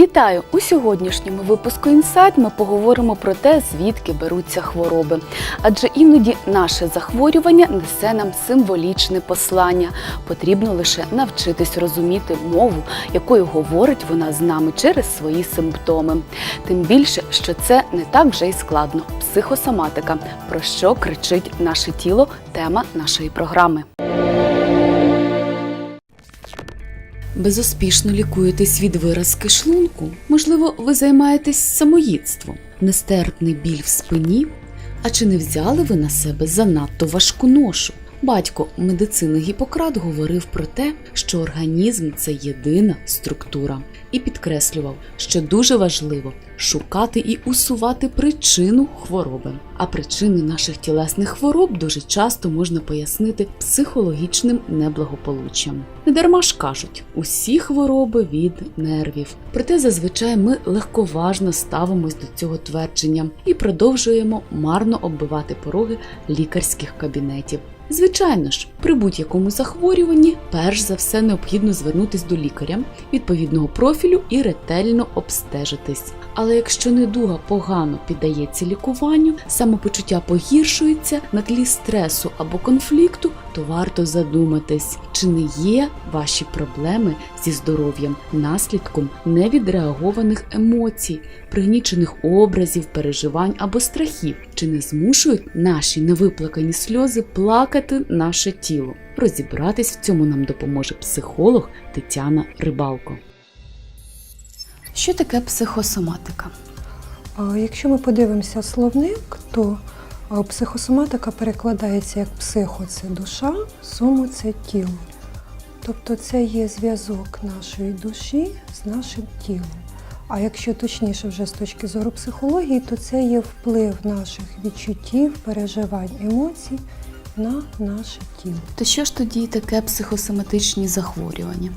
Вітаю! У сьогоднішньому випуску інсайт ми поговоримо про те, звідки беруться хвороби. Адже іноді наше захворювання несе нам символічне послання. Потрібно лише навчитись розуміти мову, якою говорить вона з нами через свої симптоми. Тим більше, що це не так вже й складно. Психосоматика, про що кричить наше тіло, тема нашої програми. Безуспішно лікуєтесь від виразки шлунку. Можливо, ви займаєтесь самоїдством, нестерпний біль в спині. А чи не взяли ви на себе занадто важку ношу? Батько медицини Гіппократ говорив про те, що організм це єдина структура, і підкреслював, що дуже важливо шукати і усувати причину хвороби. А причини наших тілесних хвороб дуже часто можна пояснити психологічним неблагополуччям. Недарма ж кажуть, усі хвороби від нервів. Проте зазвичай ми легковажно ставимось до цього твердження і продовжуємо марно оббивати пороги лікарських кабінетів. Звичайно ж, при будь-якому захворюванні перш за все необхідно звернутись до лікаря відповідного профілю і ретельно обстежитись. Але якщо недуга погано піддається лікуванню, самопочуття погіршується на тлі стресу або конфлікту, то варто задуматись, чи не є ваші проблеми зі здоров'ям наслідком невідреагованих емоцій, пригнічених образів, переживань або страхів, чи не змушують наші невиплакані сльози плакати наше тіло. Розібратись в цьому нам допоможе психолог Тетяна Рибалко. Що таке психосоматика? Якщо ми подивимося словник, то психосоматика перекладається як психо це душа, сомо це тіло. Тобто це є зв'язок нашої душі з нашим тілом. А якщо точніше вже з точки зору психології, то це є вплив наших відчуттів, переживань, емоцій на наше тіло. То що ж тоді таке психосоматичні захворювання?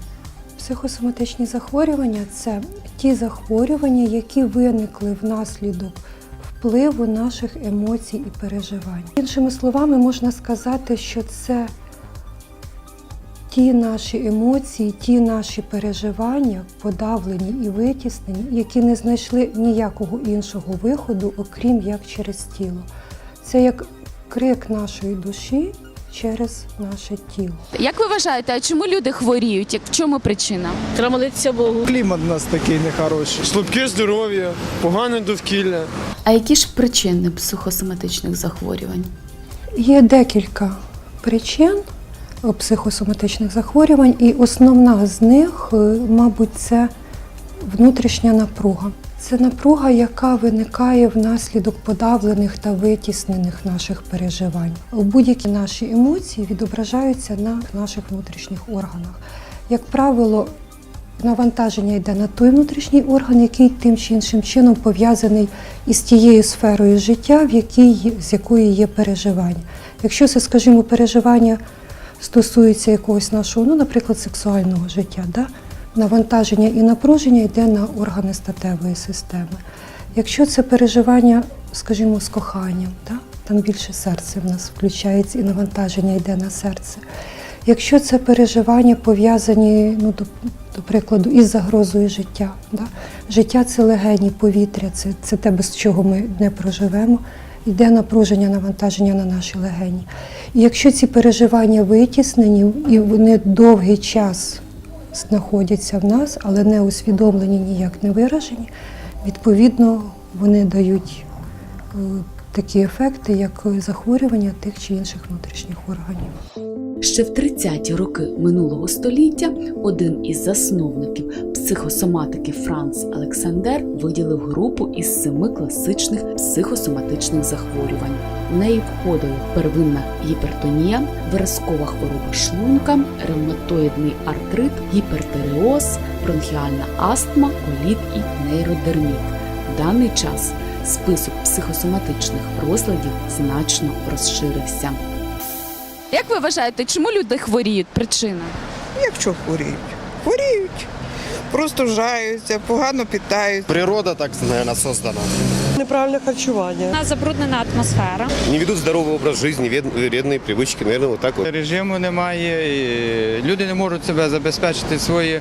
Психосоматичні захворювання це ті захворювання, які виникли внаслідок впливу наших емоцій і переживань. Іншими словами, можна сказати, що це ті наші емоції, ті наші переживання, подавлені і витіснені, які не знайшли ніякого іншого виходу, окрім як через тіло. Це як крик нашої душі через наше тіло. Як ви вважаєте, а чому люди хворіють? Як в чому причина? Треба молитися Богу. Клімат у нас такий нехороший. Слабке здоров'я, погане довкілля. А які ж причини психосоматичних захворювань? Є декілька причин е, психосоматичних захворювань, і основна з них, е, мабуть, це внутрішня напруга. Це напруга, яка виникає внаслідок подавлених та витіснених наших переживань. Будь-які наші емоції відображаються на наших внутрішніх органах. Як правило, навантаження йде на той внутрішній орган, який тим чи іншим чином пов'язаний із тією сферою життя, в якій, з якої є переживання. Якщо це, скажімо, переживання стосується якогось нашого, ну, наприклад, сексуального життя, да? Навантаження і напруження йде на органи статевої системи. Якщо це переживання, скажімо, з коханням, да? там більше серце в нас включається і навантаження йде на серце. Якщо це переживання пов'язані, ну, до, до прикладу, із загрозою життя. Да? Життя це легені, повітря, це, це те, без чого ми не проживемо. Йде напруження, навантаження на наші легені. І якщо ці переживання витіснені і вони довгий час знаходяться в нас, але не усвідомлені, ніяк не виражені, відповідно вони дають е, такі ефекти, як захворювання тих чи інших внутрішніх органів. Ще в 30-ті роки минулого століття один із засновників психосоматики Франц Олександер виділив групу із семи класичних психосоматичних захворювань. В неї входили первинна гіпертонія, виразкова хвороба шлунка, ревматоїдний артрит, гіпертиреоз, бронхіальна астма, коліт і нейродерміт. В даний час список психосоматичних розладів значно розширився. Як ви вважаєте, чому люди хворіють? Причина? Як що хворіють? Хворіють. Просто жаються, погано питають. Природа так, мабуть, создана. Неправильне харчування. У нас забруднена атмосфера. не ведут здоровый образ жизни, вред- вредные привычки, наверное, вот так вот. Режиму немає, і люди не можуть себе забезпечити свої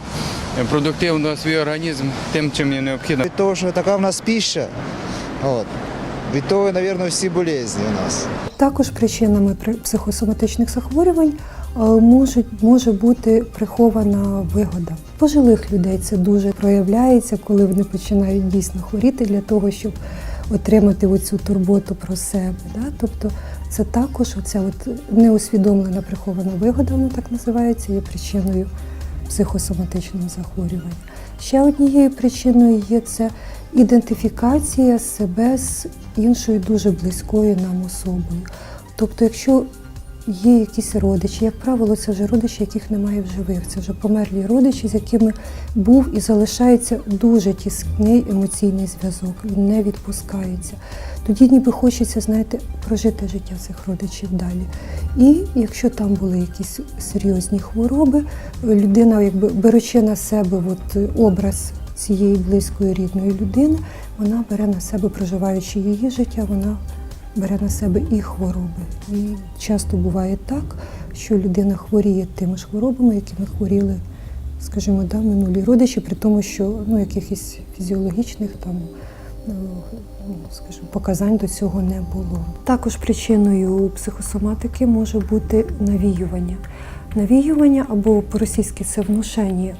продуктивно свій організм тим, чим їм необхідно. Від того, що така в нас піща, от, від того, мабуть, всі болезні у нас. Також причинами психосоматичних захворювань е, можуть, може бути прихована вигода. Пожилих людей це дуже проявляється, коли вони починають дійсно хворіти для того, щоб отримати оцю турботу про себе. Да? Тобто це також оця от неусвідомлена прихована вигода, вона так називається, є причиною психосоматичного захворювання. Ще однією причиною є це ідентифікація себе з іншою дуже близькою нам особою. Тобто, якщо є якісь родичі, як правило, це вже родичі, яких немає в живих, це вже померлі родичі, з якими був і залишається дуже тісний емоційний зв'язок, він не відпускається. Тоді ніби хочеться, знаєте, прожити життя цих родичів далі. І якщо там були якісь серйозні хвороби, людина, якби беручи на себе от, образ цієї близької рідної людини, вона бере на себе, проживаючи її життя, вона бере на себе і хвороби. І часто буває так, що людина хворіє тими ж хворобами, якими хворіли, скажімо, да, минулі родичі, при тому, що ну, якихось фізіологічних там. ну, Скажімо, показань до цього не було. Також причиною психосоматики може бути навіювання. Навіювання або по-російськи це внушення.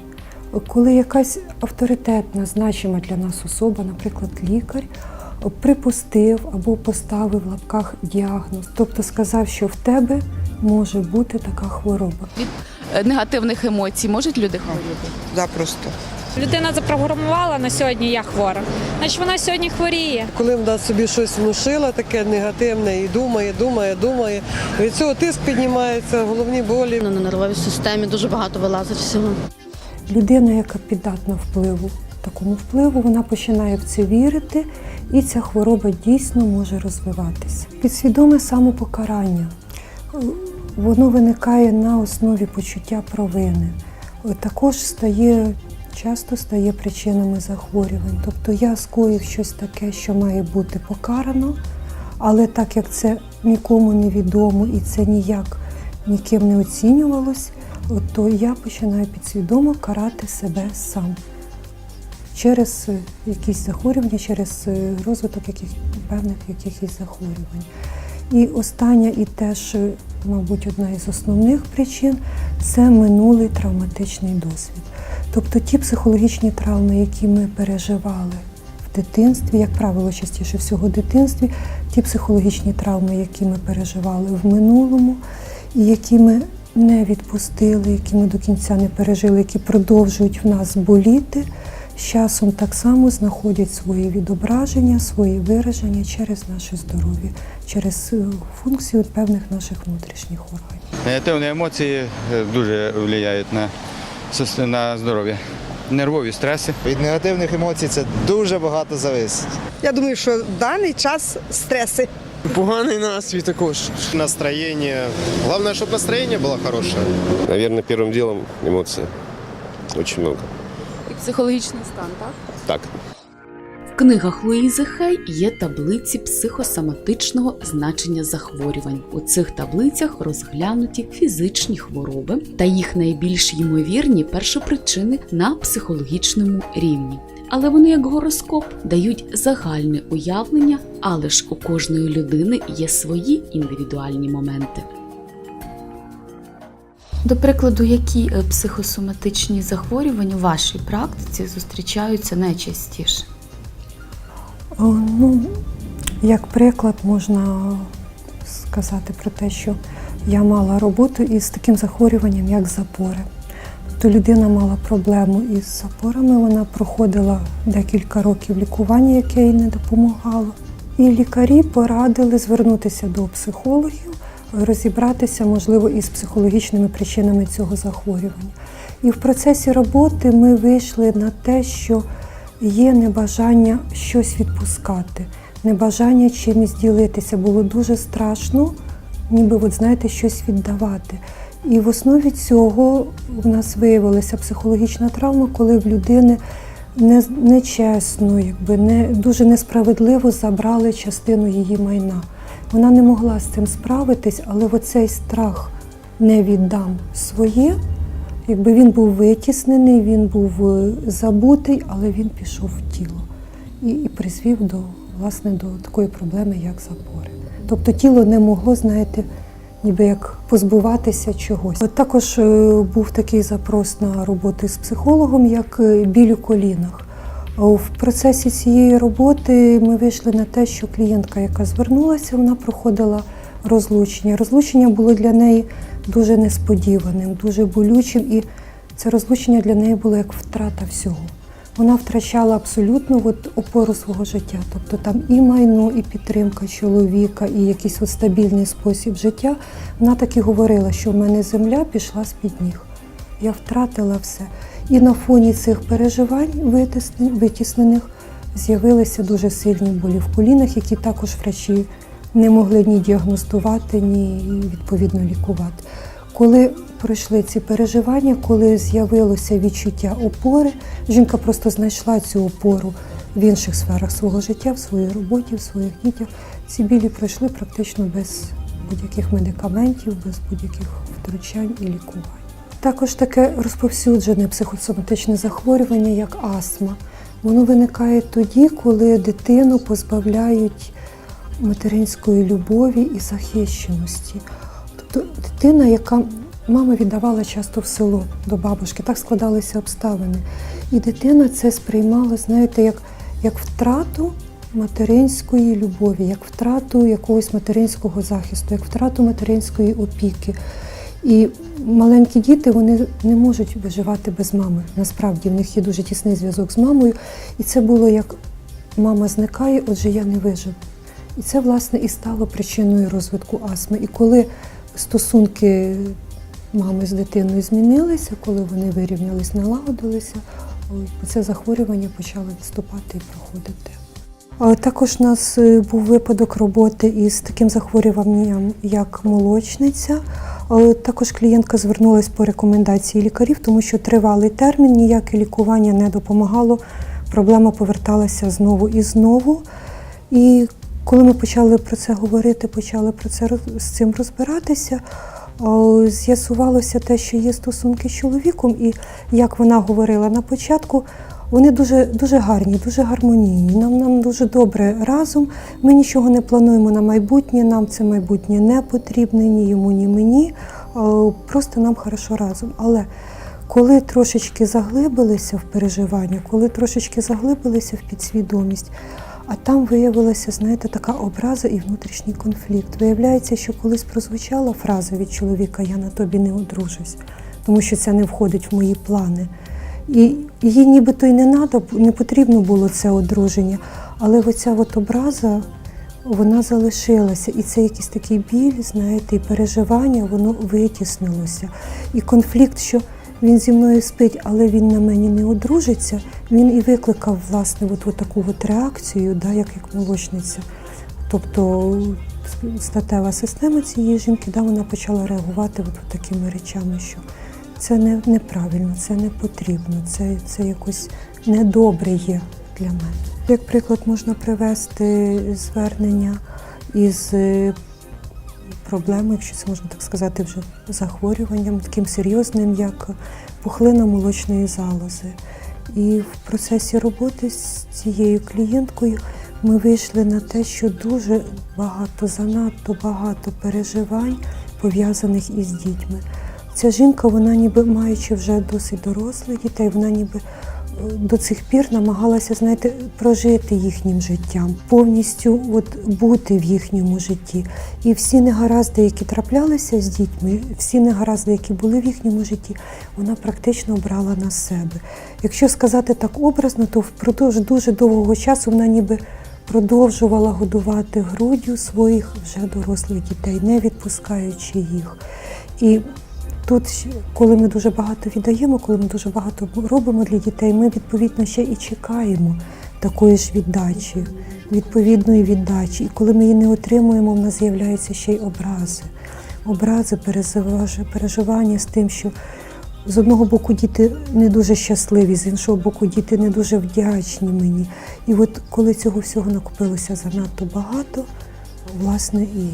Коли якась авторитетна, значима для нас особа, наприклад, лікар, припустив або поставив в лапках діагноз, тобто сказав, що в тебе може бути така хвороба. Від е, негативних емоцій можуть люди хворіти? Запросто. Людина запрограмувала на сьогодні я хвора. Значить вона сьогодні хворіє. Коли вона собі щось внушила, таке негативне, і думає, думає, думає. Від цього тиск піднімається, головні болі. На нервовій системі дуже багато вилазить всього. Людина, яка піддатна впливу, такому впливу, вона починає в це вірити, і ця хвороба дійсно може розвиватися. Підсвідоме самопокарання. Воно виникає на основі почуття провини. Також стає, часто стає причинами захворювань. Тобто я скоїв щось таке, що має бути покарано, але так як це нікому не відомо і це ніяк ніким не оцінювалось, то я починаю підсвідомо карати себе сам через е, якісь захворювання, через е, розвиток яких, певних якихось захворювань. І остання, і теж, е, мабуть, одна із основних причин це минулий травматичний досвід. Тобто ті психологічні травми, які ми переживали в дитинстві, як правило, частіше всього в дитинстві, ті психологічні травми, які ми переживали в минулому, і які ми не відпустили, які ми до кінця не пережили, які продовжують в нас боліти, з часом так само знаходять свої відображення, свої вираження через наше здоров'я, через е, функцію певних наших внутрішніх органів. Негативні емоції е, дуже впливають на, сис- на здоров'я. Нервові стреси. Від негативних емоцій це дуже багато зависить. Я думаю, що в даний час стреси. Поганий настрій також. Настроение. Главное, чтобы настроение было хорошее. Наверное, первым делом эмоции. Очень много. Психологічний стан, так? Так. В книгах Луїзи Хей є таблиці психосоматичного значення захворювань. У цих таблицях розглянуті фізичні хвороби та їх найбільш ймовірні першопричини на психологічному рівні. Але вони, як гороскоп, дають загальне уявлення, але ж у кожної людини є свої індивідуальні моменти. До прикладу, які е, психосоматичні захворювання у вашій практиці зустрічаються найчастіше? Ну, як приклад, можна сказати про те, що я мала роботу із таким захворюванням, як запори. Тобто людина мала проблему із запорами, вона проходила декілька років лікування, яке їй не допомагало. І лікарі порадили звернутися до психологів, розібратися, можливо, із психологічними причинами цього захворювання. І в процесі роботи ми вийшли на те, що є небажання щось відпускати, небажання чимось ділитися. Було дуже страшно, ніби, от, знаєте, щось віддавати. І в основі цього в нас виявилася психологічна травма, коли в людини не, нечесно, якби не дуже несправедливо забрали частину її майна. Вона не могла з цим справитись, але оцей страх не віддам своє. Якби він був витіснений, він був е, забутий, але він пішов в тіло і, і призвів до, власне, до такої проблеми, як запори. Тобто тіло не могло, знаєте, ніби як позбуватися чогось. От також е, був такий запрос на роботи з психологом, як е, біль у колінах. В процесі цієї роботи ми вийшли на те, що клієнтка, яка звернулася, вона проходила розлучення. Розлучення було для неї дуже несподіваним, дуже болючим, і це розлучення для неї було як втрата всього. Вона втрачала абсолютно от опору свого життя. Тобто там і майно, і підтримка чоловіка, і якийсь от стабільний спосіб життя. Вона так і говорила, що в мене земля пішла з-під ніг. Я втратила все. І на фоні цих переживань витіснених з'явилися дуже сильні болі в колінах, які також врачі не могли ні діагностувати, ні відповідно лікувати. Коли пройшли ці переживання, коли з'явилося відчуття опори, жінка просто знайшла цю опору в інших сферах свого життя, в своїй роботі, в своїх дітях. Ці білі пройшли практично без будь-яких медикаментів, без будь-яких втручань і лікувань. Також таке розповсюджене психосоматичне захворювання, як астма. Воно виникає тоді, коли дитину позбавляють материнської любові і захищеності. Тобто дитина, яка мама віддавала часто в село до бабушки, так складалися обставини. І дитина це сприймала, знаєте, як, як втрату материнської любові, як втрату якогось материнського захисту, як втрату материнської опіки. І маленькі діти вони не можуть виживати без мами. Насправді в них є дуже тісний зв'язок з мамою. І це було як мама зникає, отже, я не виживу. І це, власне, і стало причиною розвитку астми. І коли стосунки мами з дитиною змінилися, коли вони вирівнялись, налагодилися, це захворювання почало відступати і проходити. Також у нас е, був випадок роботи із таким захворюванням, як молочниця. Також клієнтка звернулася по рекомендації лікарів, тому що тривалий термін, ніяке лікування не допомагало. Проблема поверталася знову і знову. І коли ми почали про це говорити, почали про це з цим розбиратися, з'ясувалося те, що є стосунки з чоловіком, і як вона говорила на початку, вони дуже, дуже гарні, дуже гармонійні. Нам, нам дуже добре разом. Ми нічого не плануємо на майбутнє, нам це майбутнє не потрібне ні йому, ні мені. Просто нам хорошо разом. Але коли трошечки заглибилися в переживання, коли трошечки заглибилися в підсвідомість, а там виявилася, знаєте, така образа і внутрішній конфлікт. Виявляється, що колись прозвучала фраза від чоловіка Я на тобі не одружусь, тому що це не входить в мої плани. І їй нібито й не надо, не потрібно було це одруження, але оця от образа вона залишилася. І це якийсь такий біль, знаєте, і переживання, воно витіснилося. І конфлікт, що він зі мною спить, але він на мені не одружиться, він і викликав власне от, от таку от реакцію, да, як, як молочниця. Тобто статева система цієї жінки, да, вона почала реагувати от, от такими речами, що це не, неправильно, це не потрібно, це, це якось недобре є для мене. Як приклад можна привести звернення із е, проблемою, якщо це можна так сказати, вже захворюванням таким серйозним, як пухлина молочної залози. І в процесі роботи з цією клієнткою ми вийшли на те, що дуже багато, занадто багато переживань пов'язаних із дітьми. Ця жінка, вона ніби маючи вже досить дорослих дітей, вона ніби е, до цих пір намагалася, знаєте, прожити їхнім життям, повністю от, бути в їхньому житті. І всі негаразди, які траплялися з дітьми, всі негаразди, які були в їхньому житті, вона практично брала на себе. Якщо сказати так образно, то впродовж дуже довгого часу вона ніби продовжувала годувати груддю своїх вже дорослих дітей, не відпускаючи їх. І Тут, коли ми дуже багато віддаємо, коли ми дуже багато робимо для дітей, ми відповідно ще і чекаємо такої ж віддачі, відповідної віддачі. І коли ми її не отримуємо, в нас з'являються ще й образи. Образи, переживання з тим, що З одного боку, діти не дуже щасливі, з іншого боку, діти не дуже вдячні мені. І от коли цього всього накопилося занадто багато, власне, і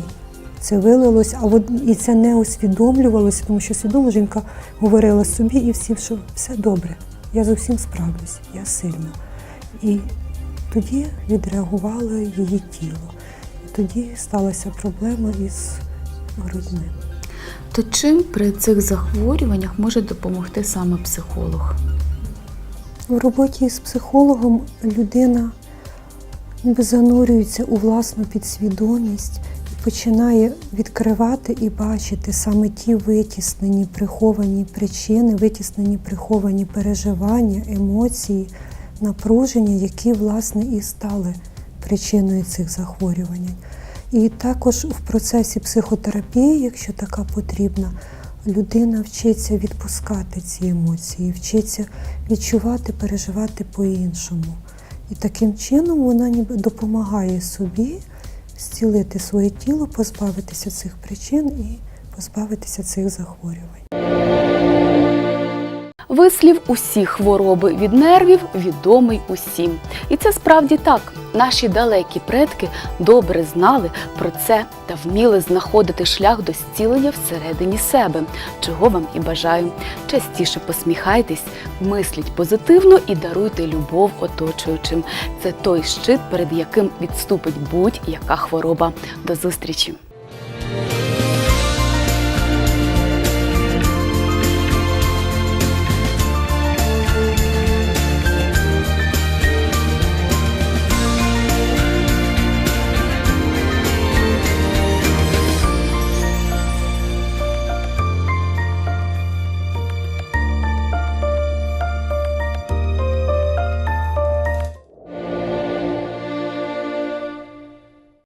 це вилилось, а от і це не усвідомлювалося, тому що свідомо жінка говорила собі і всім, що все добре, я з усім справлюсь, я сильна. І тоді відреагувало її тіло. І тоді сталася проблема із грудьми. То чим при цих захворюваннях може допомогти саме психолог? В роботі з психологом людина ніби занурюється у власну підсвідомість починає відкривати і бачити саме ті витіснені приховані причини, витіснені приховані переживання, емоції, напруження, які власне і стали причиною цих захворювань. І також в процесі психотерапії, якщо така потрібна, людина вчиться відпускати ці емоції, вчиться відчувати, переживати по-іншому. І таким чином вона ніби допомагає собі зцілити своє тіло, позбавитися цих причин і позбавитися цих захворювань. Вислів усі хвороби від нервів відомий усім. І це справді так. Наші далекі предки добре знали про це та вміли знаходити шлях до зцілення всередині себе, чого вам і бажаю. Частіше посміхайтесь, мисліть позитивно і даруйте любов оточуючим. Це той щит, перед яким відступить будь-яка хвороба. До зустрічі!